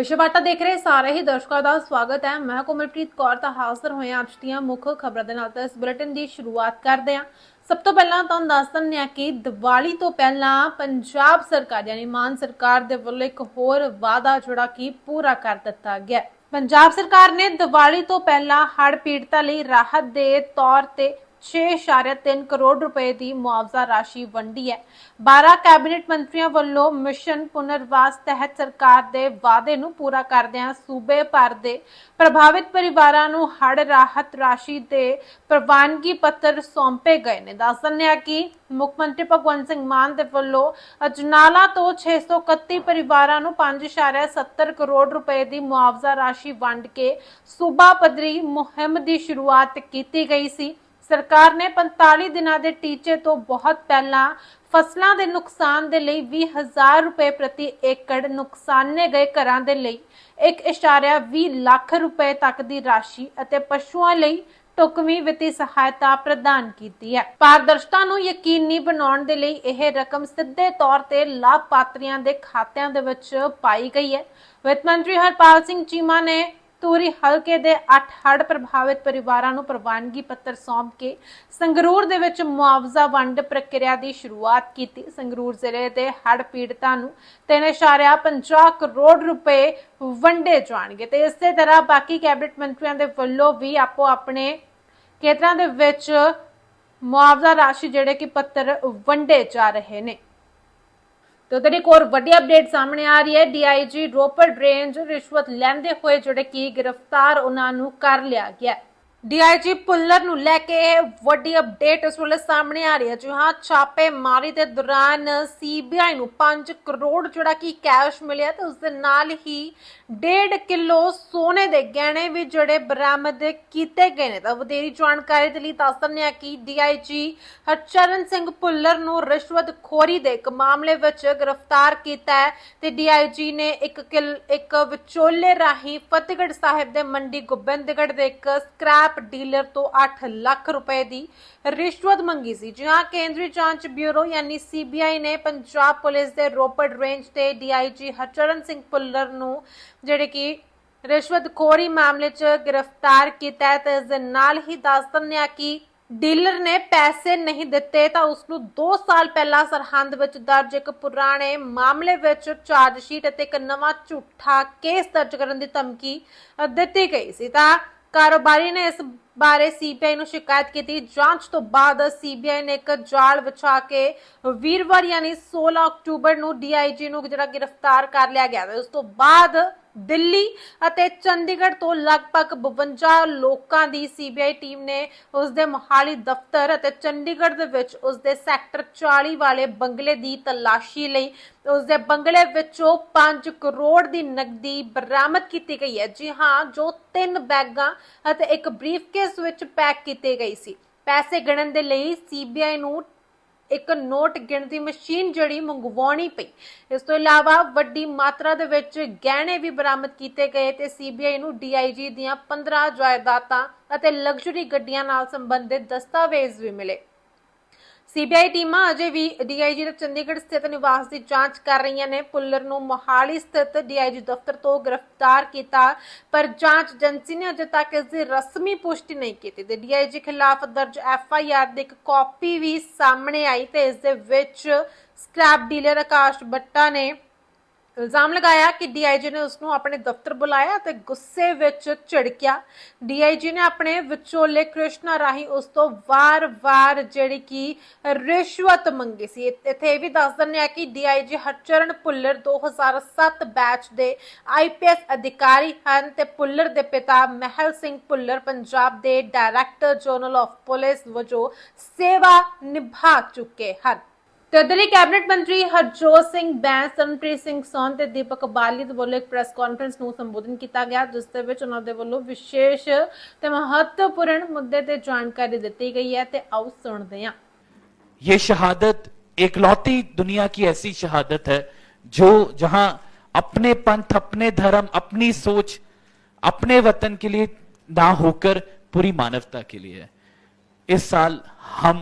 ਵਿਸ਼ਵਾਟਾ ਦੇਖ ਰਹੇ ਸਾਰੇ ਹੀ ਦਰਸ਼ਕਾਂ ਦਾ ਸਵਾਗਤ ਹੈ। ਮੈਂ ਕੋਮਲਪ੍ਰੀਤ ਕੌਰ ਤਾਂ ਹਾਜ਼ਰ ਹੋਏ ਹਾਂ ਅੱਜ ਦੀਆਂ ਮੁੱਖ ਖਬਰਾਂ ਦੇ ਨਾਲ। ਤਾਂ ਇਸ ਬੁਲੇਟਿਨ ਦੀ ਸ਼ੁਰੂਆਤ ਕਰਦੇ ਹਾਂ। ਸਭ ਤੋਂ ਪਹਿਲਾਂ ਤੁਹਾਨੂੰ ਦੱਸ ਦਿੰਦੇ ਹਾਂ ਕਿ ਦੀਵਾਲੀ ਤੋਂ ਪਹਿਲਾਂ ਪੰਜਾਬ ਸਰਕਾਰ ਯਾਨੀ ਮਾਨ ਸਰਕਾਰ ਦੇ ਵੱਲੋਂ ਇੱਕ ਹੋਰ ਵਾਅਦਾ ਜਿਹੜਾ ਕਿ ਪੂਰਾ ਕਰ ਦਿੱਤਾ ਗਿਆ ਪੰਜਾਬ ਸਰਕਾਰ ਨੇ ਦੀਵਾਲੀ ਤੋਂ ਪਹਿਲਾਂ ਹੜ੍ਹ ਪੀੜਤਾਂ ਲਈ ਰਾਹਤ ਦੇ ਤੌਰ ਤੇ 6.3 ਕਰੋੜ ਰੁਪਏ ਦੀ ਮੁਆਵਜ਼ਾ ਰਾਸ਼ੀ ਵੰਡੀ ਹੈ। 12 ਕੈਬਨਿਟ ਮੰਤਰੀਆਂ ਵੱਲੋਂ ਮਿਸ਼ਨ ਪੁਨਰਵਾਸ ਤਹਿਤ ਸਰਕਾਰ ਦੇ ਵਾਅਦੇ ਨੂੰ ਪੂਰਾ ਕਰਦਿਆਂ ਸੂਬੇ ਭਰ ਦੇ ਪ੍ਰਭਾਵਿਤ ਪਰਿਵਾਰਾਂ ਨੂੰ ਹੜ੍ਹ ਰਾਹਤ ਰਾਸ਼ੀ ਦੇ ਪ੍ਰਵਾਨਗੀ ਪੱਤਰ ਸੌਂਪੇ ਗਏ ਨੇ। ਦੱਸ ਦਿੰਦੇ ਕਿ ਮੁੱਖ ਮੰਤਰੀ ਭਗਵੰਤ ਸਿੰਘ ਮਾਨ ਦੇ ਵੱਲੋਂ ਅਜਨਾਲਾ ਤੋਂ 631 ਪਰਿਵਾਰਾਂ ਨੂੰ 5.70 ਕਰੋੜ ਰੁਪਏ ਦੀ ਮੁਆਵਜ਼ਾ ਰਾਸ਼ੀ ਵੰਡ ਕੇ ਸੂਬਾ ਪੱਧਰੀ ਮੁਹਿੰਮ ਦੀ ਸ਼ੁਰੂਆਤ ਕੀਤੀ ਗਈ ਸੀ। ਸਰਕਾਰ ਨੇ 45 ਦਿਨਾਂ ਦੇ ਟੀਚੇ ਤੋਂ ਬਹੁਤ ਪਹਿਲਾਂ ਫਸਲਾਂ ਦੇ ਨੁਕਸਾਨ ਦੇ ਲਈ 20000 ਰੁਪਏ ਪ੍ਰਤੀ ਏਕੜ ਨੁਕਸਾਨੇ ਗਏ ਘਰਾਂ ਦੇ ਲਈ। 1.20 ਲੱਖ ਰੁਪਏ ਤੱਕ ਦੀ ਰਾਸ਼ੀ ਅਤੇ ਪਸ਼ੂਆਂ ਲਈ ਟੁਕਵੀਂ ਵਿੱਤੀ ਸਹਾਇਤਾ ਪ੍ਰਦਾਨ ਕੀਤੀ ਹੈ। ਪਾਰਦਰਸ਼ਤਾ ਨੂੰ ਯਕੀਨੀ ਬਣਾਉਣ ਦੇ ਲਈ ਇਹ ਰਕਮ ਸਿੱਧੇ ਤੌਰ ਤੇ ਲਾਭਪਾਤਰੀਆਂ ਦੇ ਖਾਤਿਆਂ ਦੇ ਵਿੱਚ ਪਾਈ ਗਈ ਹੈ। ਵਿੱਤ ਮੰਤਰੀ ਹਰਪਾਲ ਸਿੰਘ ਚੀਮਾ ਨੇ ਧੂਰੀ ਹਲਕੇ ਦੇ 8 ਹੜ੍ਹ ਪ੍ਰਭਾਵਿਤ ਪਰਿਵਾਰਾਂ ਨੂੰ ਪ੍ਰਵਾਨਗੀ ਪੱਤਰ ਸੌਂਪ ਕੇ ਸੰਗਰੂਰ ਦੇ ਵਿੱਚ ਮੁਆਵਜ਼ਾ ਵੰਡ ਪ੍ਰਕਿਰਿਆ ਦੀ ਸ਼ੁਰੂਆਤ ਕੀਤੀ। ਸੰਗਰੂਰ ਜ਼ਿਲ੍ਹੇ ਦੇ ਹੜ ਪੀੜਤਾਂ ਨੂੰ 3.50 ਕਰੋੜ ਰੁਪਏ ਵੰਡੇ ਜਾਣਗੇ ਤੇ ਇਸੇ ਤਰ੍ਹਾਂ ਬਾਕੀ ਕੈਬਨਿਟ ਮੰਤਰੀਆਂ ਦੇ ਵੱਲੋਂ ਵੀ ਆਪੋ ਆਪਣੇ ਖੇਤਰਾਂ ਦੇ ਵਿੱਚ ਮੁਆਵਜ਼ਾ ਰਾਸ਼ੀ ਜਿਹੜੇ ਕਿ ਪੱਤਰ ਵੰਡੇ ਜਾ ਰਹੇ ਨੇ। ਤੇ ਉਧਰ ਇੱਕ ਹੋਰ ਵੱਡੀ ਅਪਡੇਟ ਸਾਹਮਣੇ ਆ ਰਹੀ ਹੈ। ਡੀਆਈਜੀ ਰੋਪੜ ਰੇਂਜ ਰਿਸ਼ਵਤ ਲੈਂਦੇ ਹੋਏ ਜਿਹੜੇ ਕਿ ਗ੍ਰਿਫਤਾਰ ਉਹਨਾਂ ਨੂੰ ਕਰ ਲਿਆ ਗਿਆ ਡੀਆਈਜੀ ਪੁੱਲਰ ਨੂੰ ਲੈ ਕੇ ਇਹ ਵੱਡੀ ਅਪਡੇਟ ਇਸ ਵੇਲੇ ਸਾਹਮਣੇ ਆ ਰਹੀ ਹੈ। ਜੀ ਹਾਂ ਦੇ ਦੌਰਾਨ ਸੀਬੀਆਈ ਨੂੰ 5 ਕਰੋੜ ਜਿਹੜਾ ਕਿ ਕੈਸ਼ ਮਿਲਿਆ ਤੇ ਉਸ ਦੇ ਨਾਲ ਹੀ 1.5 ਕਿਲੋ ਸੋਨੇ ਦੇ ਗਹਿਣੇ ਵੀ ਜਿਹੜੇ ਬਰਾਮਦ ਕੀਤੇ ਗਏ ਨੇ। ਤਾਂ ਵਧੇਰੀ ਜਾਣਕਾਰੀ ਦੇ ਲਈ ਦੱਸ ਦਿੰਦੇ ਹਾਂ ਕਿ ਡੀਆਈਜੀ ਹਰਚਰਨ ਸਿੰਘ ਪੁੱਲਰ ਨੂੰ ਰਿਸ਼ਵਤ ਖੋਰੀ ਦੇ ਇੱਕ ਮਾਮਲੇ ਵਿੱਚ ਗ੍ਰਿਫਤਾਰ ਕੀਤਾ ਹੈ ਤੇ ਡੀਆਈਜੀ ਨੇ ਇੱਕ ਕਿਲ ਇੱਕ ਵਿਚੋਲੇ ਰਾਹੀਂ ਫਤਿਹਗੜ੍ਹ ਸਾਹਿਬ ਦੇ ਮੰਡੀ ਗੋਬਿੰਦਗੜ੍ਹ ਦੇ ਇੱਕ ਸਕ੍ਰੈਪ ਡੀਲਰ ਤੋਂ 8 ਲੱਖ ਰੁਪਏ ਦੀ ਰਿਸ਼ਵਤ ਮੰਗੀ ਸੀ। ਜੀ ਕੇਂਦਰੀ ਜਾਂਚ ਬਿਊਰੋ ਯਾਨੀ ਸੀਬੀਆਈ ਨੇ ਪੰਜਾਬ ਪੁਲਿਸ ਦੇ ਰੋਪੜ ਰੇਂਜ ਤੇ ਡੀਆਈਜੀ ਹਰਚਰਨ ਸਿੰਘ ਪੁੱਲਰ ਨੂੰ ਜਿਹੜੇ ਕਿ ਰਿਸ਼ਵਤਖੋਰੀ ਮਾਮਲੇ 'ਚ ਗ੍ਰਿਫਤਾਰ ਕੀਤਾ ਤੇ ਇਸ ਦੇ ਨਾਲ ਹੀ ਦੱਸ ਦਿੰਦੇ ਕਿ ਡੀਲਰ ਨੇ ਪੈਸੇ ਨਹੀਂ ਦਿੱਤੇ ਤਾਂ ਉਸ ਨੂੰ 2 ਸਾਲ ਪਹਿਲਾਂ ਸਰਹੰਦ ਵਿੱਚ ਦਰਜ ਇੱਕ ਪੁਰਾਣੇ ਮਾਮਲੇ ਵਿੱਚ ਚਾਰਜ ਸ਼ੀਟ ਅਤੇ ਇੱਕ ਨਵਾਂ ਝੂਠਾ ਕੇਸ ਦਰਜ ਕਰਨ ਦੀ ਧਮਕੀ ਦਿੱਤੀ ਗਈ ਸੀ। ਤਾਂ ਕਾਰੋਬਾਰੀ ਨੇ ਇਸ ਬਾਰੇ ਸੀਬੀਆਈ ਨੂੰ ਸ਼ਿਕਾਇਤ ਕੀਤੀ। ਜਾਂਚ ਤੋਂ ਬਾਅਦ ਸੀਬੀਆਈ ਨੇ ਇੱਕ ਜਾਲ ਵਿਛਾ ਕੇ ਵੀਰਵਾਰ ਯਾਨੀ 16 ਅਕਤੂਬਰ ਨੂੰ ਡੀਆਈਜੀ ਨੂੰ ਜਿਹੜਾ ਗ੍ਰਿਫਤਾਰ ਕਰ ਲਿਆ ਗਿਆ। ਉਸ ਤੋਂ ਬਾਅਦ ਦਿੱਲੀ ਅਤੇ ਚੰਡੀਗੜ੍ਹ ਤੋਂ ਲਗਭਗ 52 ਲੋਕਾਂ ਦੀ ਸੀਬੀਆਈ ਟੀਮ ਨੇ ਉਸ ਦੇ ਮੋਹਾਲੀ ਦਫ਼ਤਰ ਅਤੇ ਚੰਡੀਗੜ੍ਹ ਦੇ ਵਿੱਚ ਉਸ ਦੇ ਸੈਕਟਰ 40 ਵਾਲੇ ਬੰਗਲੇ ਦੀ ਤਲਾਸ਼ੀ ਲਈ ਉਸ ਦੇ ਬੰਗਲੇ ਵਿੱਚੋਂ 5 ਕਰੋੜ ਦੀ ਨਕਦੀ ਬਰਾਮਦ ਕੀਤੀ ਗਈ ਹੈ। ਜੀ ਹਾਂ, ਜੋ ਤਿੰਨ ਬੈਗਾਂ ਅਤੇ ਇੱਕ ਬਰੀਫਕੇਸ ਵਿੱਚ ਪੈਕ ਕੀਤੀ ਗਈ ਸੀ। ਪੈਸੇ ਗਣਨ ਦੇ ਲਈ ਸੀਬੀਆਈ ਨੂੰ ਇੱਕ ਨੋਟ ਗਿਣਤੀ ਮਸ਼ੀਨ ਜਿਹੜੀ ਮੰਗਵਾਉਣੀ ਪਈ। ਇਸ ਤੋਂ ਇਲਾਵਾ ਵੱਡੀ ਮਾਤਰਾ ਦੇ ਵਿੱਚ ਗਹਿਣੇ ਵੀ ਬਰਾਮਦ ਕੀਤੇ ਗਏ ਤੇ ਸੀਬੀਆਈ ਨੂੰ ਡੀਆਈਜੀ ਦੀਆਂ 15 ਜਾਇਦਾਦਾਂ ਅਤੇ ਲਗਜ਼ਰੀ ਗੱਡੀਆਂ ਨਾਲ ਸੰਬੰਧਿਤ ਦਸਤਾਵੇਜ਼ ਵੀ ਮਿਲੇ। ਸੀਬੀਆਈ ਟੀਮਾਂ ਅਜੇ ਵੀ ਡੀਆਈਜੀ ਦੇ ਚੰਡੀਗੜ੍ਹ ਸਥਿਤ ਨਿਵਾਸ ਦੀ ਜਾਂਚ ਕਰ ਰਹੀਆਂ ਨੇ। ਪੁੱਲਰ ਨੂੰ ਮੋਹਾਲੀ ਸਥਿਤ ਡੀਆਈਜੀ ਦਫ਼ਤਰ ਤੋਂ ਗ੍ਰਿਫਤਾਰ ਕੀਤਾ, ਪਰ ਜਾਂਚ ਏਜੰਸੀ ਨੇ ਅਜੇ ਤੱਕ ਇਸ ਦੀ ਰਸਮੀ ਪੁਸ਼ਟੀ ਨਹੀਂ ਕੀਤੀ। ਤੇ ਡੀਆਈਜੀ ਖਿਲਾਫ ਦਰਜ ਐਫਆਈਆਰ ਦੀ ਇੱਕ ਕਾਪੀ ਵੀ ਸਾਹਮਣੇ ਆਈ ਤੇ ਇਸ ਦੇ ਵਿੱਚ ਸਕ੍ਰੈਪ ਡੀਲਰ ਆਕਾਸ਼ ਬੱਟਾ ਨੇ ਇਲਜ਼ਾਮ ਲਗਾਇਆ ਕਿ ਡੀਆਈਜੀ ਨੇ ਉਸ ਨੂੰ ਆਪਣੇ ਦਫ਼ਤਰ ਬੁਲਾਇਆ ਤੇ ਗੁੱਸੇ ਵਿੱਚ ਝਿੜਕਿਆ। ਡੀਆਈਜੀ ਨੇ ਆਪਣੇ ਵਿਚੋਲੇ ਕ੍ਰਿਸ਼ਨਾ ਰਾਹੀਂ ਉਸ ਤੋਂ ਵਾਰ-ਵਾਰ ਜਿਹੜੀ ਕਿ ਰਿਸ਼ਵਤ ਮੰਗੀ ਸੀ। ਇੱਥੇ ਇਹ ਵੀ ਦੱਸ ਦਿੰਦੇ ਆ ਕਿ ਡੀਆਈਜੀ ਹਰਚਰਨ ਪੁੱਲਰ 2007 ਬੈਚ ਦੇ ਆਈਪੀਐਸ ਅਧਿਕਾਰੀ ਹਨ ਤੇ ਪੁੱਲਰ ਦੇ ਪਿਤਾ ਮਹਿਲ ਸਿੰਘ ਪੁੱਲਰ ਪੰਜਾਬ ਦੇ ਡਾਇਰੈਕਟਰ ਜਨਰਲ ਆਫ ਪੁਲਿਸ ਵਜੋਂ ਸੇਵਾ ਨਿਭਾ ਚੁੱਕੇ ਹਨ। ਤੇ ਉਧਰ ਕੈਬਨਿਟ ਮੰਤਰੀ ਹਰਜੋਤ ਸਿੰਘ ਬੈਂਸ ਸਰਨਪ੍ਰੀਤ ਸਿੰਘ ਸੌਨ ਤੇ ਦੀਪਕ ਬਾਲੀ ਦੇ ਵੱਲੋਂ ਇੱਕ ਪ੍ਰੈਸ ਕਾਨਫਰੰਸ ਨੂੰ ਸੰਬੋਧਨ ਕੀਤਾ ਗਿਆ ਜਿਸ ਦੇ ਵਿੱਚ ਉਹਨਾਂ ਦੇ ਵੱਲੋਂ ਵਿਸ਼ੇਸ਼ ਤੇ ਮਹੱਤਵਪੂਰਨ ਮੁੱਦੇ ਤੇ ਜਾਣਕਾਰੀ ਦਿੱਤੀ ਗਈ ਹੈ ਤੇ ਆਓ ਸੁਣਦੇ ਹਾਂ ये शहादत एकलौती दुनिया की ऐसी शहादत है जो जहां अपने पंथ अपने धर्म अपनी सोच अपने वतन के लिए ना होकर पूरी मानवता के लिए है इस साल हम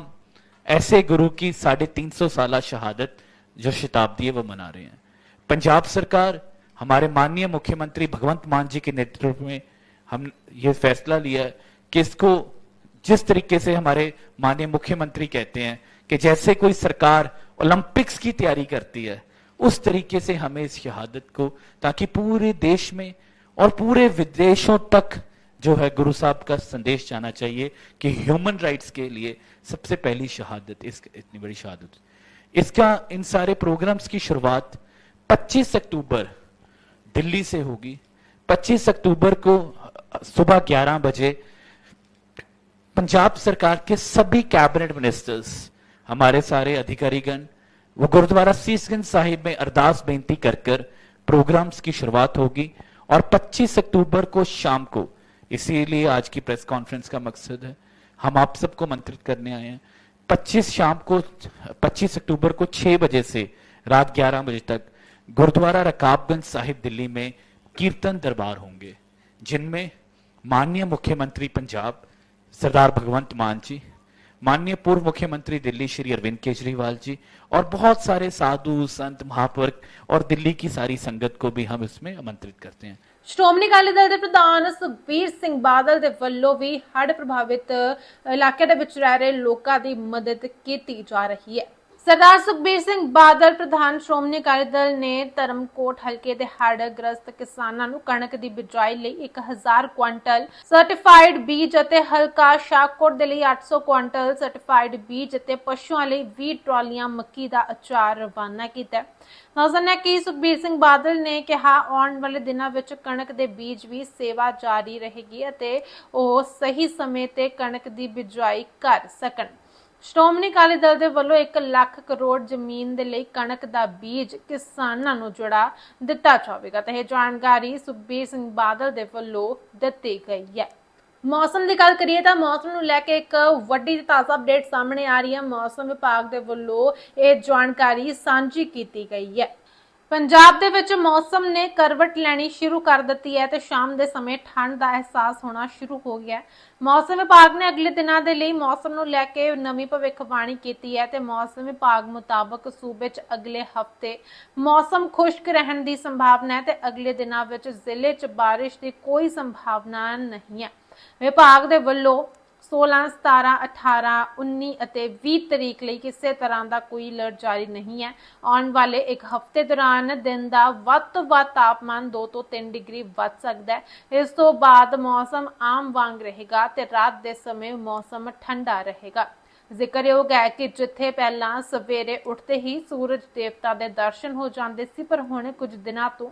ऐसे गुरु की साढ़े तीन सौ साल शहादत जो शताब्दी है, वो मना रहे हैं। पंजाब सरकार, हमारे माननीय मुख्यमंत्री भगवंत मान जी के नेतृत्व में हम ये फैसला लिया कि इसको जिस तरीके से हमारे माननीय मुख्यमंत्री कहते हैं कि जैसे कोई सरकार ओलंपिक्स की तैयारी करती है, उस तरीके से हमें इस शहादत को, ताकि पूरे देश में और पूरे विदेशों तक जो है गुरु साहब का संदेश जाना चाहिए कि ह्यूमन राइट्स के लिए सबसे पहली शहादत, इस, इतनी बड़ी शहादत। इसका इन सारे प्रोग्राम्स की शुरुआत 25 अक्टूबर दिल्ली से होगी। 25 अक्टूबर को सुबह 11 बजे पंजाब सरकार के सभी कैबिनेट मिनिस्टर्स हमारे सारे अधिकारीगण, वो गुरुद्वारा सीसगंज साहिब में अरदास बेनती कर कर प्रोग्राम्स की शुरुआत होगी और 25 अक्टूबर को शाम को, इसीलिए आज की प्रेस कॉन्फ्रेंस का मकसद है हम आप सबको मंत्रित करने आए हैं। 25 शाम को 25 अक्टूबर को 6 बजे से रात 11 बजे तक गुरुद्वारा रकाबगंज साहिब दिल्ली में कीर्तन दरबार होंगे, जिनमें माननीय मुख्यमंत्री पंजाब सरदार भगवंत मान जी, माननीय पूर्व मुख्यमंत्री दिल्ली श्री अरविंद केजरीवाल जी और बहुत सारे साधु, संत, महापुरुष और दिल्ली की सारी संगत को भी हम इसमें आमंत्रित करते हैं। ਸ਼੍ਰੋਮਣੀ ਅਕਾਲੀ ਦਲ ਦੇ ਪ੍ਰਧਾਨ ਸੁਖਬੀਰ ਸਿੰਘ ਬਾਦਲ ਦੇ ਵੱਲੋਂ ਵੀ ਹੜ੍ਹ ਪ੍ਰਭਾਵਿਤ ਇਲਾਕੇ ਦੇ ਵਿੱਚ ਰਹਿ ਰਹੇ ਲੋਕਾਂ ਦੀ ਮਦਦ ਕੀਤੀ ਜਾ ਰਹੀ ਹੈ। ਸਰਦਾਰ ਸੁਖਬੀਰ ਸਿੰਘ ਬਾਦਲ, ਪ੍ਰਧਾਨ ਸ਼੍ਰੋਮਣੀ ਅਕਾਲੀ ਦਲ ਨੇ ਧਰਮਕੋਟ ਹਲਕੇ ਦੇ ਹੜ੍ਹ ਗ੍ਰਸਤ ਕਿਸਾਨਾਂ ਨੂੰ ਕਣਕ ਦੀ ਬਿਜਾਈ ਲਈ 1000 ਕੁਇੰਟਲ ਸਰਟੀਫਾਈਡ ਬੀਜ ਅਤੇ ਹਲਕਾ ਸ਼ਾਹਕੋਟ ਦੇ ਲਈ 800 ਕੁਇੰਟਲ ਸਰਟੀਫਾਈਡ ਬੀਜ ਅਤੇ ਪਸ਼ੂਆਂ ਲਈ 20 ਟਰਾਲੀਆਂ ਮੱਕੀ ਦਾ ਅਚਾਰ ਰਵਾਨਾ ਕੀਤਾ ਹੈ। ਨਜ਼ਰ ਹੈ ਕਿ ਸੁਖਬੀਰ ਸਿੰਘ ਬਾਦਲ ਨੇ ਕਿਹਾ, ਆਉਣ ਵਾਲੇ ਦਿਨਾਂ ਵਿੱਚ ਕਣਕ ਦੇ ਬੀਜ ਵੀ ਸੇਵਾ ਜਾਰੀ ਰਹੇਗੀ ਅਤੇ ਉਹ ਸਹੀ ਸਮੇਂ ਤੇ ਕਣਕ ਦੀ ਬਿਜਾਈ ਕਰ ਸਕਣ ਸ਼੍ਰੋਮਣੀ ਅਕਾਲੀ ਦਲ ਦੇ ਵੱਲੋਂ 1 ਲੱਖ ਕਰੋੜ ਜ਼ਮੀਨ ਦੇ ਲਈ ਕਣਕ ਦਾ ਬੀਜ ਕਿਸਾਨਾਂ ਨੂੰ ਜੁੜਾ ਦਿੱਤਾ ਜਾਵੇਗਾ ਤੇ ਇਹ ਜਾਣਕਾਰੀ ਸੁਖਬੀਰ ਸਿੰਘ ਬਾਦਲ ਦੇ ਵੱਲੋਂ ਦਿੱਤੀ ਗਈ ਹੈ। ਮੌਸਮ ਦੀ ਗੱਲ ਕਰੀਏ ਤਾਂ ਮੌਸਮ ਨੂੰ ਲੈ ਕੇ ਇੱਕ ਵੱਡੀ ਤੇ ਤਾਜ਼ਾ ਅਪਡੇਟ ਸਾਹਮਣੇ ਆ ਰਹੀ ਹੈ। ਮੌਸਮ ਵਿਭਾਗ ਦੇ ਵੱਲੋਂ ਇਹ ਜਾਣਕਾਰੀ ਸਾਂਝੀ ਕੀਤੀ ਗਈ ਹੈ। ਪੰਜਾਬ ਦੇ ਵਿੱਚ ਮੌਸਮ ਨੇ ਕਰਵਟ ਲੈਣੀ ਸ਼ੁਰੂ ਕਰ ਦਿੱਤੀ ਹੈ ਤੇ ਸ਼ਾਮ ਦੇ ਸਮੇਂ ਠੰਡ ਦਾ ਅਹਿਸਾਸ ਹੋਣਾ ਸ਼ੁਰੂ ਹੋ ਗਿਆ ਮੌਸਮ ਵਿਭਾਗ ਨੇ ਅਗਲੇ ਦਿਨਾਂ ਦੇ ਲਈ ਮੌਸਮ ਨੂੰ ਲੈ ਕੇ ਨਵੀਂ ਭਵਿੱਖਬਾਣੀ ਕੀਤੀ ਹੈ ਤੇ ਮੌਸਮ ਵਿਭਾਗ ਮੁਤਾਬਕ ਸੂਬੇ 'ਚ ਅਗਲੇ ਹਫ਼ਤੇ ਮੌਸਮ ਖੁਸ਼ਕ ਰਹਿਣ ਦੀ ਸੰਭਾਵਨਾ ਹੈ ਤੇ ਅਗਲੇ ਦਿਨਾਂ ਵਿੱਚ ਜ਼ਿਲ੍ਹੇ 'ਚ ਬਾਰਿਸ਼ ਦੀ ਕੋਈ ਸੰਭਾਵਨਾ ਨਹੀਂ ਹੈ। ਵਿਭਾਗ ਦੇ ਵੱਲੋਂ 16, 17, 18, 19 ਅਤੇ 20 ਤਰੀਕ ਲਈ ਕਿਸੇ ਤਰ੍ਹਾਂ ਦਾ ਕੋਈ ਅਲਰਟ ਜਾਰੀ ਨਹੀਂ ਹੈ। ਆਉਣ ਵਾਲੇ ਇੱਕ ਹਫ਼ਤੇ ਦੌਰਾਨ ਦਿਨ ਦਾ ਵੱਧ ਤੋਂ ਵੱਧ ਤਾਪਮਾਨ 2 ਤੋਂ 3 ਡਿਗਰੀ ਵੱਧ ਸਕਦਾ ਹੈ। ਇਸ ਤੋਂ ਬਾਅਦ ਮੌਸਮ ਆਮ ਵਾਂਗ ਰਹੇਗਾ ਤੇ ਰਾਤ ਦੇ ਸਮੇਂ ਮੌਸਮ ਠੰਡਾ ਰਹੇਗਾ। ਜ਼ਿਕਰਯੋਗ ਹੈ ਕਿ ਜਿੱਥੇ ਪਹਿਲਾਂ ਸਵੇਰੇ ਉੱਠਦੇ ਹੀ ਸੂਰਜ ਦੇਵਤਾ ਦੇ ਦਰਸ਼ਨ ਹੋ ਜਾਂਦੇ ਸੀ ਪਰ ਹੁਣ ਕੁਝ ਦਿਨਾਂ ਤੋਂ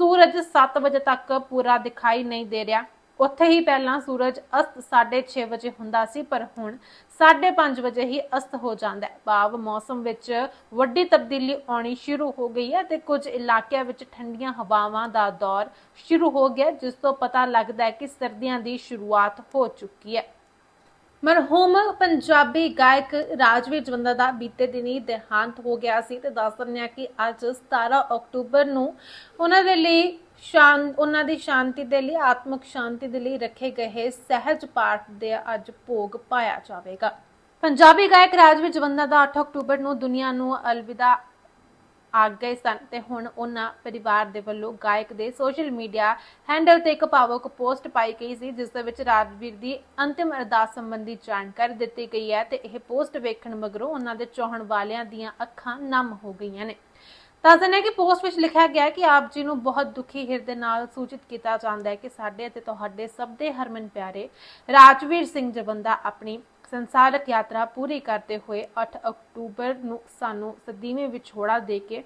ਸੂਰਜ 7 ਵਜੇ ਤੱਕ ਪੂਰਾ ਦਿਖਾਈ ਨਹੀਂ ਦੇ ਰਿਹਾ। ਉੱਥੇ ਹੀ ਪਹਿਲਾਂ ਸੂਰਜ ਅਸਤ 6:30 ਵਜੇ ਹੁੰਦਾ ਸੀ, ਪਰ ਹੁਣ 5:30 ਵਜੇ ਹੀ ਅਸਤ ਹੋ ਜਾਂਦਾ ਹੈ। ਭਾਵ ਮੌਸਮ ਵਿੱਚ ਵੱਡੀ ਤਬਦੀਲੀ ਆਉਣੀ ਸ਼ੁਰੂ ਹੋ ਗਈ ਹੈ ਤੇ ਕੁਝ ਇਲਾਕਿਆਂ ਵਿੱਚ ਠੰਡੀਆਂ ਹਵਾਵਾਂ ਦਾ ਦੌਰ ਸ਼ੁਰੂ ਹੋ ਗਿਆ, ਜਿਸ ਤੋਂ ਪਤਾ ਲੱਗਦਾ ਹੈ ਕਿ ਸਰਦੀਆਂ ਦੀ ਸ਼ੁਰੂਆਤ ਹੋ ਚੁੱਕੀ ਹੈ। ਮਰਹੂਮ ਪੰਜਾਬੀ ਗਾਇਕ ਰਾਜਵੀਰ ਜਵੰਦਾ ਦਾ ਬੀਤੇ ਦਿਨੀ ਦੇਹਾਂਤ ਹੋ ਗਿਆ ਸੀ ਤੇ ਦੱਸ ਦਿੰਦੇ ਆ ਕਿ ਅੱਜ 17 ਅਕਤੂਬਰ ਨੂੰ ਉਹਨਾਂ ਦੇ ਲਈ ਸ਼ਾਨ ਉਹਨਾਂ ਦੀ ਸ਼ਾਂਤੀ ਦੇ ਲਈ, ਆਤਮਿਕ ਸ਼ਾਂਤੀ ਦੇ ਲਈ ਰੱਖੇ ਗਏ ਸਹਿਜ ਪਾਠ ਦੇ ਅੱਜ ਭੋਗ ਪਾਇਆ ਜਾਵੇਗਾ। ਪੰਜਾਬੀ ਗਾਇਕ ਰਾਜਵੀਰ ਜਵੰਦਾ ਦਾ 8 ਅਕਤੂਬਰ ਨੂੰ ਦੁਨੀਆ ਨੂੰ ਅਲਵਿਦਾ ਆ ਗਏ ਸਨ ਤੇ ਹੁਣ ਉਹਨਾਂ ਪਰਿਵਾਰ ਦੇ ਵੱਲੋਂ ਗਾਇਕ ਦੇ ਸੋਸ਼ਲ ਮੀਡੀਆ ਹੈਂਡਲ ਤੇ ਇੱਕ ਭਾਵੁਕ ਪੋਸਟ ਪਾਈ ਗਈ ਸੀ, ਜਿਸ ਦੇ ਵਿੱਚ ਰਾਜਵੀਰ ਦੀ ਅੰਤਿਮ ਅਰਦਾਸ ਸੰਬੰਧੀ ਜਾਣਕਾਰੀ ਦਿੱਤੀ ਗਈ ਹੈ ਤੇ ਇਹ ਪੋਸਟ ਵੇਖਣ ਮਗਰੋਂ ਉਹਨਾਂ ਦੇ ਚਾਹਣ ਵਾਲਿਆਂ ਦੀਆਂ ਅੱਖਾਂ ਨਮ ਹੋ ਗਈਆਂ ਨੇ। ਦੱਸਦੇ ਨੇ ਕਿ ਪੋਸਟ ਵਿੱਚ ਲਿਖਿਆ ਗਿਆ ਕਿ ਆਪ ਜੀ ਨੂੰ ਬਹੁਤ ਦੁਖੀ ਹਿਰਦੇ ਨਾਲ ਸੂਚਿਤ ਕੀਤਾ ਜਾਂਦਾ ਹੈ ਕਿ ਸਾਡੇ ਅਤੇ ਤੁਹਾਡੇ ਸਭ ਦੇ ਹਰਮਨ ਪਿਆਰੇ ਰਾਜਵੀਰ ਸਿੰਘ ਜਵੰਦਾ ਆਪਣੀ ਸੰਸਾਰਕ ਯਾਤਰਾ ਪੂਰੀ ਕਰਦੇ ਹੋਏ 8 ਅਕਤੂਬਰ ਨੂੰ ਸਾਨੂੰ ਸਦੀਵੇਂ ਵਿਛੋੜਾ ਦੇ ਕੇ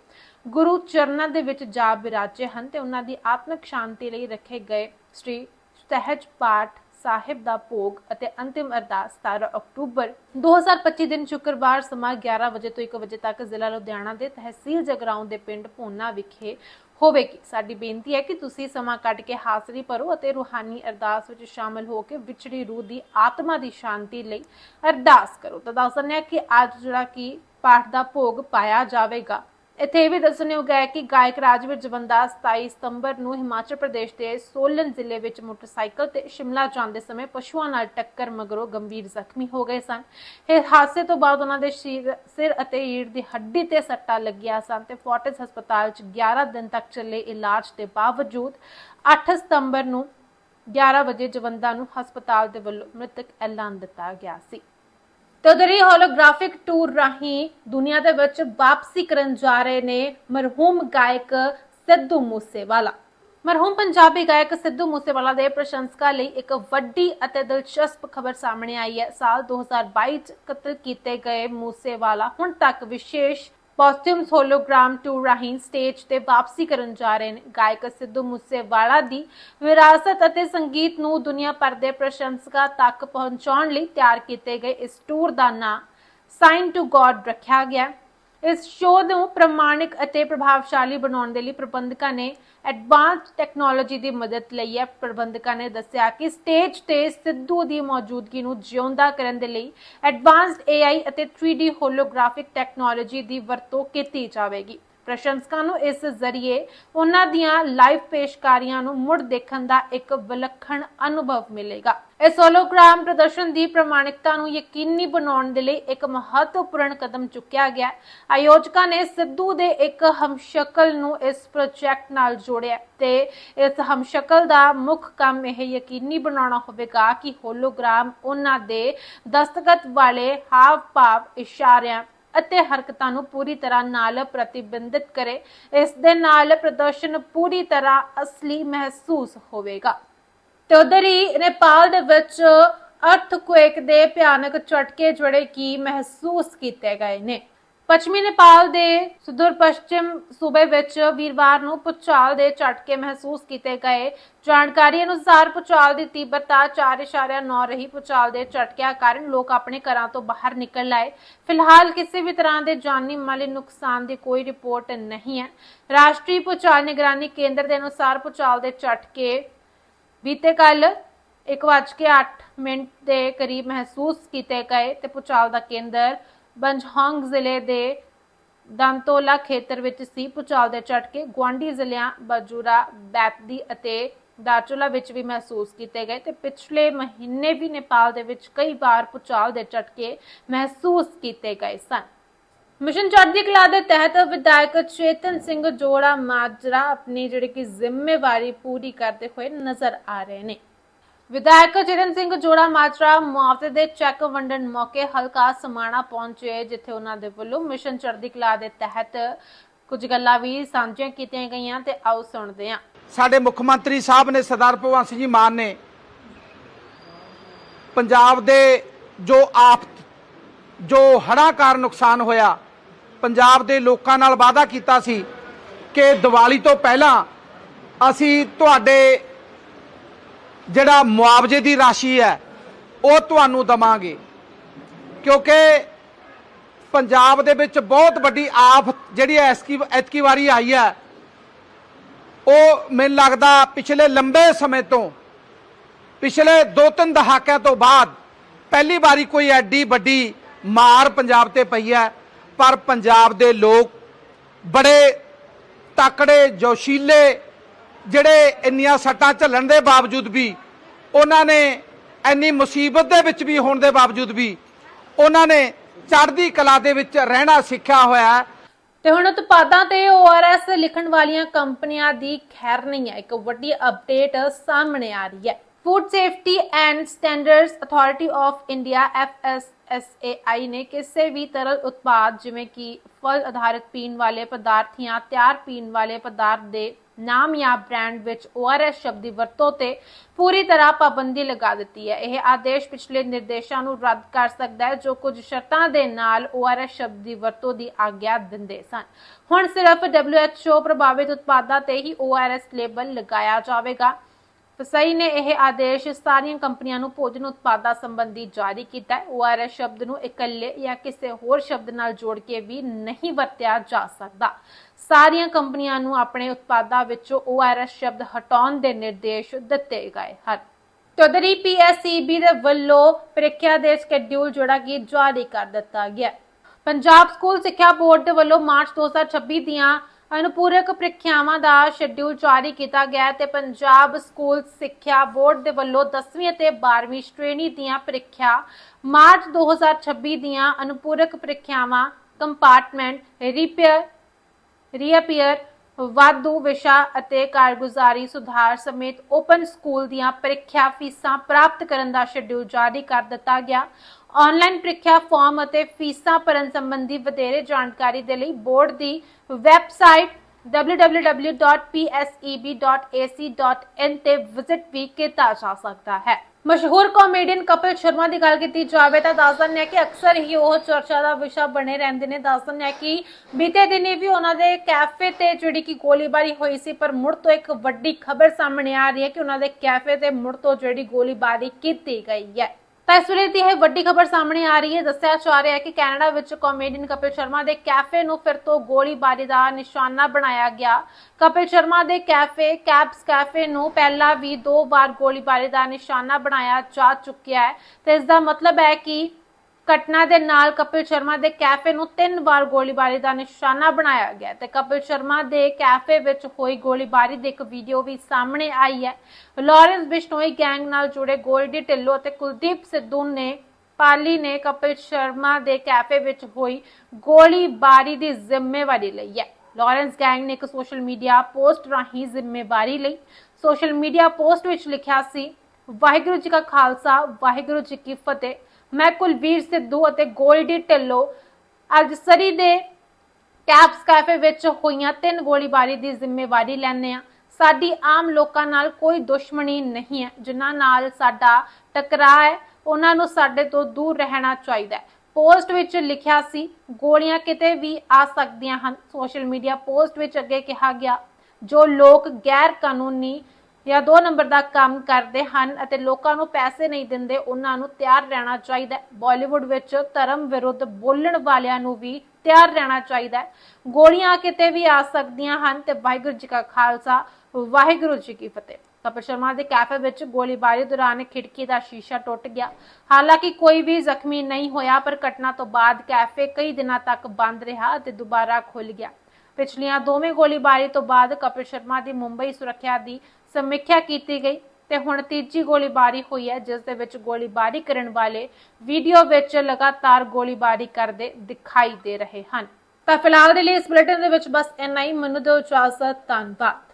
ਗੁਰੂ ਚਰਨਾਂ ਦੇ ਵਿੱਚ ਜਾ ਬਿਰਾਜੇ ਹਨ ਤੇ ਉਹਨਾਂ ਦੀ ਆਤਮਿਕ ਸ਼ਾਂਤੀ ਲਈ ਰੱਖੇ ਗਏ ਸ੍ਰੀ ਸਹਿਜ ਪਾਠ ਸਾਹਿਬ ਦਾ ਭੋਗ ਅਤੇ ਅੰਤਿਮ ਅਰਦਾਸ 17 ਅਕਤੂਬਰ 2025 ਦਿਨ ਸ਼ੁੱਕਰਵਾਰ ਸਮਾਂ 11 ਵਜੇ ਤੋਂ 1 ਵਜੇ ਤੱਕ ਜ਼ਿਲ੍ਹਾ ਲੁਧਿਆਣਾ ਦੇ ਤਹਿਸੀਲ ਜਗਰਾਉਂ ਦੇ ਪਿੰਡ ਭੋਨਾ ਵਿਖੇ ਹੋਵੇਗੀ। ਸਾਡੀ ਬੇਨਤੀ ਹੈ ਕਿ ਤੁਸੀਂ ਸਮਾਂ ਕੱਢ ਕੇ ਹਾਜ਼ਰੀ ਭਰੋ ਅਤੇ ਰੂਹਾਨੀ ਅਰਦਾਸ ਵਿੱਚ ਸ਼ਾਮਲ ਹੋ ਕੇ ਵਿਛੜੀ ਰੂਹ ਦੀ ਆਤਮਾ ਦੀ ਸ਼ਾਂਤੀ ਲਈ ਅਰਦਾਸ ਕਰੋ। ਤਾਂ ਦੱਸ ਦਿੰਦੇ ਹਾਂ ਕਿ ਅੱਜ ਜਿਹੜਾ ਕਿ ਪਾਠ ਦਾ ਭੋਗ ਪਾਇਆ ਜਾਵੇਗਾ। ਇੱਥੇ ਇਹ ਵੀ ਦੱਸਣਯੋਗ ਹੈ ਕਿ ਗਾਇਕ ਰਾਜਵੀਰ ਜਵੰਦਾ 27 ਸਤੰਬਰ ਨੂੰ ਹਿਮਾਚਲ ਪ੍ਰਦੇਸ਼ ਦੇ ਸੋਲਨ ਜ਼ਿਲ੍ਹੇ ਵਿੱਚ ਮੋਟਰਸਾਈਕਲ ਤੇ ਸ਼ਿਮਲਾ ਜਾਂਦੇ ਸਮੇਂ ਪਸ਼ੂਆਂ ਨਾਲ ਟੱਕਰ ਮਗਰੋਂ ਗੰਭੀਰ ਜ਼ਖਮੀ ਹੋ ਗਏ ਸਨ। ਇਹ ਹਾਦਸੇ ਤੋਂ ਬਾਅਦ ਉਹਨਾਂ ਦੇ ਸਿਰ ਅਤੇ ਈੜ ਦੀ ਹੱਡੀ ਤੇ ਸੱਟਾਂ ਲੱਗੀਆਂ ਸਨ ਤੇ ਫੋਰਟਿਸ ਹਸਪਤਾਲ 'ਚ 11 ਦਿਨ ਤੱਕ ਚੱਲੇ ਇਲਾਜ ਦੇ ਬਾਵਜੂਦ 8 ਸਤੰਬਰ ਨੂੰ 11 ਵਜੇ ਜਵੰਦਾ ਨੂੰ ਹਸਪਤਾਲ ਦੇ ਵੱਲੋਂ ਮ੍ਰਿਤਕ ਐਲਾਨ ਦਿੱਤਾ ਗਿਆ ਸੀ। ਤੇ ਹੋਲੋਗ੍ਰਾਫਿਕ ਟੂਰ ਰਾਹੀਂ ਦੁਨੀਆ ਦੇ ਵਿੱਚ ਵਾਪਸੀ ਕਰਨ ਜਾ ਰਹੇ ਨੇ ਮਰਹੂਮ ਗਾਇਕ ਸਿੱਧੂ ਮੂਸੇਵਾਲਾ। ਮਰਹੂਮ ਪੰਜਾਬੀ ਗਾਇਕ ਸਿੱਧੂ ਮੂਸੇਵਾਲਾ ਦੇ ਪ੍ਰਸ਼ੰਸਕਾਂ ਲਈ ਇੱਕ ਵੱਡੀ ਅਤੇ ਦਿਲਚਸਪ ਖਬਰ ਸਾਹਮਣੇ ਆਈ ਹੈ। ਸਾਲ 2022 ਚ ਕਤਲ ਕੀਤੇ ਗਏ ਮੂਸੇਵਾਲਾ, ਹੁਣ ਤੱਕ ਵਿਸ਼ੇਸ਼ ਪੋਸਟਿਊਮਸ ਹੋਲੋਗ੍ਰਾਮ ਟੂਰ ਰਾਹੀਂ ਸਟੇਜ ਤੇ ਵਾਪਸੀ ਕਰਨ ਜਾ ਰਹੇ ਨੇ। ਗਾਇਕ ਸਿੱਧੂ ਮੂਸੇਵਾਲਾ ਦੀ ਵਿਰਾਸਤ ਅਤੇ ਸੰਗੀਤ ਨੂੰ ਦੁਨੀਆ ਭਰ ਦੇ ਪ੍ਰਸ਼ੰਸਕਾਂ ਤੱਕ ਪਹੁੰਚਾਉਣ ਲਈ ਤਿਆਰ ਕੀਤੇ ਗਏ ਇਸ ਟੂਰ ਦਾ ਨਾਂ ਸਾਈਨ ਟੂ ਗੋਡ ਰੱਖਿਆ ਗਿਆ। ਇਸ ਸ਼ੋਅ ਨੂੰ ਪ੍ਰਮਾਣਿਕ ਅਤੇ ਪ੍ਰਭਾਵਸ਼ਾਲੀ ਬਣਾਉਣ ਦੇ ਲਈ ਪ੍ਰਬੰਧਕਾਂ ਨੇ ਐਡਵਾਂਸ ਟੈਕਨੋਲੋਜੀ ਦੀ ਮਦਦ ਲਈ ਹੈ। ਪ੍ਰਬੰਧਕਾਂ ਨੇ ਦੱਸਿਆ ਕਿ ਸਟੇਜ ਤੇ ਸਿੱਧੂ ਦੀ ਮੌਜੂਦਗੀ ਨੂੰ ਜਿਉਂਦਾ ਕਰਨ ਦੇ ਲਈ ਐਡਵਾਂਸਡ AI ਅਤੇ 3D ਹੋਲੋਗ੍ਰਾਫਿਕ ਟੈਕਨੋਲੋਜੀ ਦੀ ਵਰਤੋਂ ਕੀਤੀ ਜਾਵੇਗੀ। ਪ੍ਰਸ਼ੰਸਕਾਂ ਨੂੰ ਇਸ ਜ਼ਰੀਏ ਉਹਨਾਂ ਦੀਆਂ ਲਾਈਵ ਪੇਸ਼ਕਾਰੀਆਂ ਨੂੰ ਮੁੜ ਦੇਖਣ ਦਾ ਇੱਕ ਵਿਲੱਖਣ ਅਨੁਭਵ ਮਿਲੇਗਾ। ਇਸ ਹੋਲੋਗ੍ਰਾਮ ਪ੍ਰਦਰਸ਼ਨ ਦੀ ਪ੍ਰਮਾਣਿਕਤਾ ਨੂੰ ਯਕੀਨੀ ਬਣਾਉਣ ਦੇ ਲਈ ਇੱਕ ਮਹੱਤਵਪੂਰਨ ਕਦਮ ਚੁੱਕਿਆ ਗਿਆ। ਆਯੋਜਕਾਂ ਨੇ ਸਿੱਧੂ ਦੇ ਇੱਕ ਹਮਸ਼ਕਲ ਨੂੰ ਇਸ ਪ੍ਰੋਜੈਕਟ ਨਾਲ ਜੋੜਿਆ ਤੇ ਇਸ ਹਮਸ਼ਕਲ ਦਾ ਮੁੱਖ ਕੰਮ ਇਹ ਯਕੀਨੀ ਬਣਾਉਣਾ ਹੋਵੇਗਾ ਕਿ ਹੋਲੋਗ੍ਰਾਮ ਉਹਨਾਂ ਦੇ ਦਸਤਖਤ ਵਾਲੇ ਹਾਵ ਭਾਵ ਇਸ਼ਾਰਿਆਂ ਅਤੇ ਹਰਕਤਾਂ ਨੂੰ ਪੂਰੀ ਤਰ੍ਹਾਂ ਨਾਲ ਪ੍ਰਤੀਬਿੰਬਿਤ ਕਰੇ। ਇਸ ਦੇ ਨਾਲ ਪ੍ਰਦਰਸ਼ਨ ਪੂਰੀ ਤਰ੍ਹਾਂ ਅਸਲੀ ਮਹਿਸੂਸ ਹੋਵੇਗਾ। ਤੇ ਉਧਰ ਹੀ ਨੇਪਾਲ ਦੇ ਵਿੱਚ ਅਰਥਕੁਏਕ ਦੇ ਭਿਆਨਕ ਝਟਕੇ ਜਿਹੜੇ ਕਿ ਮਹਿਸੂਸ ਕੀਤੇ ਗਏ ਨੇ। ਪੱਛਮੀ ਨੇਪਾਲ ਦੇ ਸੁਦੂਰ ਪੱਛਮ ਸੂਬੇ ਵਿੱਚ ਵੀਰਵਾਰ ਨੂੰ ਭੂਚਾਲ ਦੇ ਝਟਕੇ ਮਹਿਸੂਸ ਕੀਤੇ ਗਏ। ਜਾਣਕਾਰੀ ਅਨੁਸਾਰ ਭੂਚਾਲ ਦੀ ਤੀਬਰਤਾ 4.9 ਰਹੀ। ਭੂਚਾਲ ਦੇ ਝਟਕਿਆਂ ਕਾਰਨ ਲੋਕ ਆਪਣੇ ਘਰਾਂ ਤੋਂ ਬਾਹਰ ਨਿਕਲ ਆਏ। ਫਿਲਹਾਲ ਕਿਸੇ ਵੀ ਤਰ੍ਹਾਂ ਦੇ ਜਾਨੀ ਮਾਲੀ ਨੁਕਸਾਨ ਦੀ ਕੋਈ ਰਿਪੋਰਟ ਨਹੀਂ ਹੈ। ਰਾਸ਼ਟਰੀ ਭੂਚਾਲ ਨਿਗਰਾਨੀ ਕੇਂਦਰ ਦੇ ਅਨੁਸਾਰ ਭੂਚਾਲ ਦੇ ਝਟਕੇ ਬੀਤੇ ਕੱਲ 1:08 ਮਿੰਟ ਦੇ ਕਰੀਬ ਮਹਿਸੂਸ ਕੀਤੇ ਗਏ ਤੇ ਭੂਚਾਲ ਦਾ ਕੇਂਦਰ ਬੰਜਹਾਂਗ ਜ਼ਿਲ੍ਹੇ ਦੇ ਦੰਤੋਲਾ ਖੇਤਰ ਵਿੱਚ ਸੀ। ਭੂਚਾਲ ਦੇ ਝਟਕੇ ਗੁਆਂਢੀ ਜ਼ਿਲ੍ਹਿਆਂ ਬਾਜੂਰਾ ਬੈਤਦੀ ਅਤੇ ਦਾਰਚੁਲਾ ਵਿੱਚ ਵੀ ਮਹਿਸੂਸ ਕੀਤੇ ਗਏ ਤੇ ਪਿਛਲੇ ਮਹੀਨੇ ਵੀ ਨੇਪਾਲ ਦੇ ਵਿੱਚ ਕਈ ਵਾਰ ਭੂਚਾਲ ਦੇ ਝਟਕੇ ਮਹਿਸੂਸ ਕੀਤੇ ਗਏ ਸਨ। ਮਿਸ਼ਨ ਚੜ੍ਹਦੀ ਕਲਾ ਦੇ ਤਹਿਤ ਵਿਧਾਇਕ ਚੇਤਨ ਸਿੰਘ ਜੋੜਾ ਮਾਜਰਾ ਆਪਣੀ ਜਿਹੜੀ ਕਿ ਜ਼ਿੰਮੇਵਾਰੀ ਪੂਰੀ ਕਰਦੇ ਹੋਏ ਨਜ਼ਰ ਆ ਰਹੇ ਨੇ। ਵਿਧਾਇਕ ਚੇਤਨ ਸਿੰਘ ਜੋੜਾ ਮਾਜਰਾ ਮੁਆਵਜ਼ੇ ਦੇ ਚੈੱਕ ਵੰਡਣ ਮੌਕੇ ਹਲਕਾ ਸਮਾਣਾ ਪਹੁੰਚੇ, ਜਿੱਥੇ ਉਹਨਾਂ ਦੇ ਵੱਲੋਂ ਮਿਸ਼ਨ ਚੜ੍ਹਦੀ ਕਲਾ ਦੇ ਤਹਿਤ ਕੁਝ ਗੱਲਾਂ ਵੀ ਸਾਂਝੀਆਂ ਕੀਤੀਆਂ ਗਈਆਂ ਤੇ ਆਓ ਸੁਣਦੇ ਹਾਂ। ਸਾਡੇ ਮੁੱਖ ਮੰਤਰੀ ਸਾਹਿਬ ਨੇ ਸਰਦਾਰ ਭਗਵੰਤ ਸਿੰਘ ਜੀ ਮਾਨ ਨੇ ਪੰਜਾਬ ਦੇ ਜੋ ਆਫਤ ਜੋ ਹੜ੍ਹਾਂ ਕਾਰਨ ਨੁਕਸਾਨ ਹੋਇਆ, ਪੰਜਾਬ ਦੇ ਲੋਕਾਂ ਨਾਲ ਵਾਅਦਾ ਕੀਤਾ ਸੀ ਕਿ ਦੀਵਾਲੀ ਤੋਂ ਪਹਿਲਾਂ ਅਸੀਂ ਤੁਹਾਡੇ ਜਿਹੜਾ ਮੁਆਵਜ਼ੇ ਦੀ ਰਾਸ਼ੀ ਹੈ, ਉਹ ਤੁਹਾਨੂੰ ਦਵਾਂਗੇ। ਕਿਉਂਕਿ ਪੰਜਾਬ ਦੇ ਵਿੱਚ ਬਹੁਤ ਵੱਡੀ ਆਫਤ ਜਿਹੜੀ ਐਸਕੀ, ਐਤਕੀ ਵਾਰੀ ਆਈ ਹੈ। ਉਹ ਮੈਨੂੰ ਲੱਗਦਾ ਪਿਛਲੇ ਲੰਬੇ ਸਮੇਂ ਤੋਂ, ਪਿਛਲੇ 2-3 ਦਹਾਕਿਆਂ ਤੋਂ ਬਾਅਦ ਪਹਿਲੀ ਵਾਰੀ ਕੋਈ ਐਡੀ ਵੱਡੀ ਮਾਰ ਪੰਜਾਬ ਤੇ ਪਈ ਹੈ। ਪਰ ਪੰਜਾਬ ਦੇ ਲੋਕ ਬੜੇ ਤਕੜੇ, ਜੋਸ਼ੀਲੇ ਜਿਹੜੇ ਇੰਨੀਆਂ ਸੱਟਾਂ ਝੱਲਣ ਦੇ ਬਾਵਜੂਦ ਵੀ, ਉਹਨਾਂ ਨੇ ਇੰਨੀ ਮੁਸੀਬਤ ਦੇ ਵਿੱਚ ਵੀ ਹੋਣ ਦੇ ਬਾਵਜੂਦ ਵੀ, ਉਹਨਾਂ ਨੇ ਚੜ੍ਹਦੀ ਕਲਾ ਦੇ ਵਿੱਚ ਰਹਿਣਾ ਸਿੱਖਿਆ ਹੋਇਆ ਤੇ ਹੁਣ ਉਤਪਾਦਾਂ ਤੇ ORS ਲਿਖਣ ਵਾਲੀਆਂ ਕੰਪਨੀਆਂ ਦੀ ਖੈਰ ਨਹੀਂ ਹੈ। ਇੱਕ ਵੱਡੀ ਅਪਡੇਟ ਸਾਹਮਣੇ ਆ ਰਹੀ ਹੈ। Food safety and standards authority of India FSSAI ਨੇ ਕਿਸੇ ਵੀ ਤਰਲ ਉਤਪਾਦ, ਜਿਵੇਂ ਕਿ ਫਲ ਆਧਾਰਿਤ ਪੀਣ ਵਾਲੇ ਪਦਾਰਥ ਜਾਂ ਤਿਆਰ ਪੀਣ ਵਾਲੇ ਪਦਾਰਥ ਦੇ ਨਾਮ ਜਾਂ ਬ੍ਰਾਂਡ ਵਿੱਚ ORS ਸ਼ਬਦ ਦੀ ਵਰਤੋਂ ਤੇ ਪੂਰੀ ਤਰ੍ਹਾਂ ਪਾਬੰਦੀ ਲਗਾ ਦਿੱਤੀ ਹੈ। ਇਹ ਆਦੇਸ਼ ਪਿਛਲੇ ਨਿਰਦੇਸ਼ਾਂ ਨੂੰ ਰੱਦ ਕਰ ਸਕਦਾ ਹੈ, ਜੋ ਕੁਝ ਸ਼ਰਤਾਂ ਦੇ ਨਾਲ ORS ਸ਼ਬਦ ਦੀ ਵਰਤੋਂ ਦੀ ਆਗਿਆ ਦਿੰਦੇ ਸਨ। ਹੁਣ ਸਿਰਫ WHO ਪ੍ਰਭਾਵਿਤ ਉਤਪਾਦਾਂ ਤੇ ਹੀ ORS ਲੇਬਲ ਲਗਾਇਆ ਜਾਵੇਗਾ। ਫਸਈ ਨੇ ਇਹ ਆਦੇਸ਼ ਸਾਰੀਆਂ ਕੰਪਨੀਆਂ ਨੂੰ ਭੋਜਨ ਉਤਪਾਦਾਂ ਸੰਬੰਧੀ ਜਾਰੀ ਕੀਤਾ ਹੈ। ORS ਸ਼ਬਦ ਨੂੰ ਇਕੱਲੇ ਜਾਂ ਕਿਸੇ ਹੋਰ ਸ਼ਬਦ ਨਾਲ ਜੋੜ ਕੇ ਵੀ ਨਹੀਂ ਵਰਤਿਆ ਜਾ ਸਕਦਾ। ਸਾਰੀਆਂ ਕੰਪਨੀਆਂ ਨੂੰ ਆਪਣੇ ਉਤਪਾਦਾਂ ਵਿੱਚੋਂ ORS ਸ਼ਬਦ ਹਟਾਉਣ ਦੇ ਨਿਰਦੇਸ਼ ਦਿੱਤੇ ਗਏ ਹਨ। ਤਦਰੀ PSEB ਦੇ ਵੱਲੋਂ ਪ੍ਰੀਖਿਆ ਦੇ ਸਕੇਡਿਊਲ ਜਿਹੜਾ ਕਿ ਜਾਰੀ ਕਰ ਦਿੱਤਾ ਗਿਆ ਪੰਜਾਬ ਸਕੂਲ ਸਿੱਖਿਆ ਬੋਰਡ ਦੇ ਵੱਲੋਂ ਮਾਰਚ 2026 ਦੀਆਂ ਅਨੁਪੂਰਕ ਪ੍ਰੀਖਿਆਵਾਂ ਦਾ ਸ਼ੈਡਿਊਲ ਜਾਰੀ ਕੀਤਾ ਗਿਆ ਤੇ ਪੰਜਾਬ ਸਕੂਲ ਸਿੱਖਿਆ ਬੋਰਡ ਦੇ ਵੱਲੋਂ 10ਵੀਂ ਅਤੇ 12ਵੀਂ ਸ਼੍ਰੇਣੀ ਦੀਆਂ ਪ੍ਰੀਖਿਆ, ਮਾਰਚ 2026 ਦੀਆਂ ਅਨੁਪੂਰਕ ਪ੍ਰੀਖਿਆਵਾਂ, ਕੰਪਾਰਟਮੈਂਟ, ਰਿਪੇਅਰ ਰੀਅਪੀਅਰ ਵਾਧੂ ਵਿਸ਼ਾ ਅਤੇ ਕਾਰਗੁਜ਼ਾਰੀ ਸੁਧਾਰ ਸਮੇਤ ਓਪਨ ਸਕੂਲ ਦੀਆਂ ਪ੍ਰੀਖਿਆ ਫੀਸਾਂ ਪ੍ਰਾਪਤ ਕਰਨ ਦਾ ਸ਼ੈਡਿਊਲ ਜਾਰੀ ਕਰ ਦਿੱਤਾ ਗਿਆ। ਆਨਲਾਈਨ ਪ੍ਰੀਖਿਆ ਫਾਰਮ ਅਤੇ ਫੀਸਾਂ ਭਰਨ ਸੰਬੰਧੀ ਵਧੇਰੇ ਜਾਣਕਾਰੀ ਦੇ ਲਈ ਬੋਰਡ ਦੀ ਵੈਬਸਾਈਟ www.pseb.ac.in ਤੇ ਵਿਜ਼ਿਟ ਵੀ ਕੀਤਾ ਜਾ ਸਕਦਾ ਹੈ। ਮਸ਼ਹੂਰ ਕਾਮੇਡੀਅਨ ਕਪਿਲ ਸ਼ਰਮਾ ਦੀ ਗੱਲ ਕੀਤੀ ਜਾਵੇ ਤਾਂ ਦੱਸ ਦਿੰਦੇ ਆ ਕਿ ਅਕਸਰ ਹੀ ਉਹ ਚਰਚਾ ਦਾ ਵਿਸ਼ਾ ਬਣੇ ਰਹਿੰਦੇ ਨੇ। ਦੱਸ ਦਿੰਦੇ ਆ ਕਿ ਬੀਤੇ ਦਿਨੀ ਵੀ ਉਹਨਾਂ ਦੇ ਕੈਫੇ ਤੇ ਜਿਹੜੀ ਕਿ ਗੋਲੀਬਾਰੀ ਹੋਈ ਸੀ, ਪਰ ਮੁੜ ਤੋਂ ਇੱਕ ਵੱਡੀ ਖਬਰ ਸਾਹਮਣੇ ਆ ਰਹੀ ਹੈ ਕਿ ਉਹਨਾਂ ਦੇ ਕੈਫੇ ਤੇ ਮੁੜ ਤੋਂ ਜਿਹੜੀ ਗੋਲੀਬਾਰੀ ਕੀਤੀ ਗਈ ਹੈ। ਤਾਂ ਇਸ ਵੇਲੇ ਦੀ ਇਹ ਵੱਡੀ ਖਬਰ ਸਾਹਮਣੇ ਆ ਰਹੀ ਹੈ। ਦੱਸਿਆ ਜਾ ਰਿਹਾ ਹੈ ਕਿ ਕੈਨੇਡਾ ਵਿੱਚ ਕਾਮੇਡੀਅਨ ਕਪਿਲ ਸ਼ਰਮਾ ਦੇ ਕੈਫੇ ਨੂੰ ਫਿਰ ਤੋਂ ਗੋਲੀਬਾਰੀ ਦਾ ਨਿਸ਼ਾਨਾ ਬਣਾਇਆ ਗਿਆ। ਕਪਿਲ ਸ਼ਰਮਾ ਦੇ ਕੈਫੇ ਕੈਪਸ ਕੈਫੇ ਨੂੰ ਪਹਿਲਾਂ ਵੀ ਦੋ ਵਾਰ ਗੋਲੀਬਾਰੀ ਦਾ ਨਿਸ਼ਾਨਾ ਬਣਾਇਆ ਜਾ ਚੁੱਕਿਆ ਹੈ। ਤੇ ਇਸ ਦਾ ਮਤਲਬ ਹੈ ਕਿ ਘਟਨਾ ਦੇ ਨਾਲ ਕਪਿਲ ਸ਼ਰਮਾ ਦੇ ਕੈਫੇ ਨੂੰ ਤਿੰਨ ਵਾਰ ਗੋਲੀਬਾਰੀ ਦਾ ਨਿਸ਼ਾਨਾ ਬਣਾਇਆ ਗਿਆ ਤੇ ਕਪਿਲ ਸ਼ਰਮਾ ਦੇ ਕੈਫੇ ਵਿੱਚ ਹੋਈ ਗੋਲੀਬਾਰੀ ਦੀ ਇੱਕ ਵੀਡੀਓ ਵੀ ਸਾਹਮਣੇ ਆਈ ਹੈ। ਲਾਰੈਂਸ ਬਿਸ਼ਨੋਈ ਗੈਂਗ ਨਾਲ ਜੁੜੇ ਗੋਲਡੀ ਢਿੱਲੋਂ ਅਤੇ ਕੁਲਦੀਪ ਸਿੱਧੂ ਨੇ, ਪਾਲੀ ਨੇ ਕਪਿਲ ਸ਼ਰਮਾ ਦੇ ਕੈਫੇ ਵਿੱਚ ਹੋਈ ਗੋਲੀਬਾਰੀ ਦੀ ਜ਼ਿੰਮੇਵਾਰੀ ਲਈ ਹੈ। ਲਾਰੈਂਸ ਗੈਂਗ ਨੇ ਇੱਕ ਸੋਸ਼ਲ ਮੀਡੀਆ ਪੋਸਟ ਰਾਹੀਂ ਜ਼ਿੰਮੇਵਾਰੀ ਲਈ ਸੋਸ਼ਲ ਮੀਡੀਆ ਪੋਸਟ ਵਿੱਚ ਲਿਖਿਆ ਸੀ, ਵਾਹਿਗੁਰੂ ਜੀ ਕਾ ਖਾਲਸਾ, ਵਾਹਿਗੁਰੂ ਜੀ ਕੀ ਫਤਿਹ। ਮੈਂ ਕੁਲਵੀਰ ਸਿੱਧੂ ਅਤੇ ਗੋਲਡੀ ਢਿੱਲੋਂ ਅੱਜ ਸਰੀ ਦੇ ਕੈਪਸ ਕੈਫੇ ਵਿੱਚ ਹੋਈਆਂ ਤਿੰਨ ਗੋਲੀਬਾਰੀ ਦੀ ਜ਼ਿੰਮੇਵਾਰੀ ਲੈਂਦੇ ਆ ਸਾਡੀ ਆਮ ਲੋਕਾਂ ਨਾਲ ਕੋਈ ਦੁਸ਼ਮਣੀ ਨਹੀਂ ਹੈ। ਜਿਨ੍ਹਾਂ ਨਾਲ ਸਾਡਾ ਟਕਰਾਅ ਹੈ, ਉਹਨਾਂ ਨੂੰ ਸਾਡੇ ਤੋਂ ਦੂਰ ਰਹਿਣਾ ਚਾਹੀਦਾ ਹੈ। ਪੋਸਟ ਵਿੱਚ ਲਿਖਿਆ ਸੀ, ਗੋਲੀਆਂ ਕਿਤੇ ਵੀ ਆ ਸਕਦੀਆਂ ਹਨ। ਸੋਸ਼ਲ ਮੀਡੀਆ ਪੋਸਟ ਵਿੱਚ ਅੱਗੇ ਕਿਹਾ ਗਿਆ, ਜੋ ਲੋਕ ਗੈਰ ਕਾਨੂੰਨੀ ਜਾਂ ਦੋ ਨੰਬਰ ਦਾ ਕੰਮ ਕਰਦੇ ਹਨ ਅਤੇ ਲੋਕਾਂ ਨੂੰ ਪੈਸੇ ਨਹੀਂ ਦਿੰਦੇ, ਉਹਨਾਂ ਨੂੰ ਤਿਆਰ ਰਹਿਣਾ ਚਾਹੀਦਾ ਬਾਲੀਵੁੱਡ ਵਿੱਚ ਧਰਮ ਵਿਰੁੱਧ ਬੋਲਣ ਵਾਲਿਆਂ ਨੂੰ ਵੀ ਤਿਆਰ ਰਹਿਣਾ ਚਾਹੀਦਾ ਗੋਲੀਆਂ ਕਿਤੇ ਵੀ ਆ ਸਕਦੀਆਂ ਹਨ ਤੇ ਵਾਹਿਗੁਰੂ ਜੀ ਕਾ ਖਾਲਸਾ, ਵਾਹਿਗੁਰੂ ਜੀ ਕੀ ਫਤਿਹ। ਕਪਿਲ ਸ਼ਰਮਾ ਦੇ ਕੈਫੇ ਵਿੱਚ ਗੋਲੀਬਾਰੀ ਦੌਰਾਨ ਖਿੜਕੀ ਦਾ ਸ਼ੀਸ਼ਾ ਟੁੱਟ ਗਿਆ। ਹਾਲਾਂਕਿ ਕੋਈ ਵੀ ਜ਼ਖਮੀ ਨਹੀਂ ਹੋਇਆ, ਪਰ ਘਟਨਾ ਤੋਂ ਬਾਅਦ ਕੈਫੇ ਕਈ ਦਿਨਾਂ ਤੱਕ ਬੰਦ ਰਿਹਾ ਅਤੇ ਦੁਬਾਰਾ ਖੁੱਲ ਗਿਆ। ਪਿਛਲੀਆਂ ਦੋਵੇਂ ਗੋਲੀਬਾਰੀ ਤੋਂ ਬਾਅਦ ਕਪਿਲ ਸ਼ਰਮਾ ਦੀ ਮੁੰਬਈ ਸੁਰੱਖਿਆ ਦੀ ਸਮੀਖਿਆ ਕੀਤੀ ਗਈ ਤੇ ਹੁਣ ਤੀਜੀ ਗੋਲੀਬਾਰੀ ਹੋਈ ਹੈ, ਜਿਸ ਦੇ ਵਿੱਚ ਗੋਲੀਬਾਰੀ ਕਰਨ ਵਾਲੇ ਵੀਡੀਓ ਵਿੱਚ ਲਗਾਤਾਰ ਗੋਲੀਬਾਰੀ ਕਰਦੇ ਦਿਖਾਈ ਦੇ ਰਹੇ ਹਨ। ਤਾਂ ਫਿਲਹਾਲ ਦੇ ਲਈ ਇਸ ਬੁਲੇਟਿਨ ਦੇ ਵਿੱਚ ਬਸ ਇੰਨਾ ਹੀ। ਮੈਨੂੰ ਦਿਓ ਇਜਾਜ਼ਤ, ਧੰਨਵਾਦ।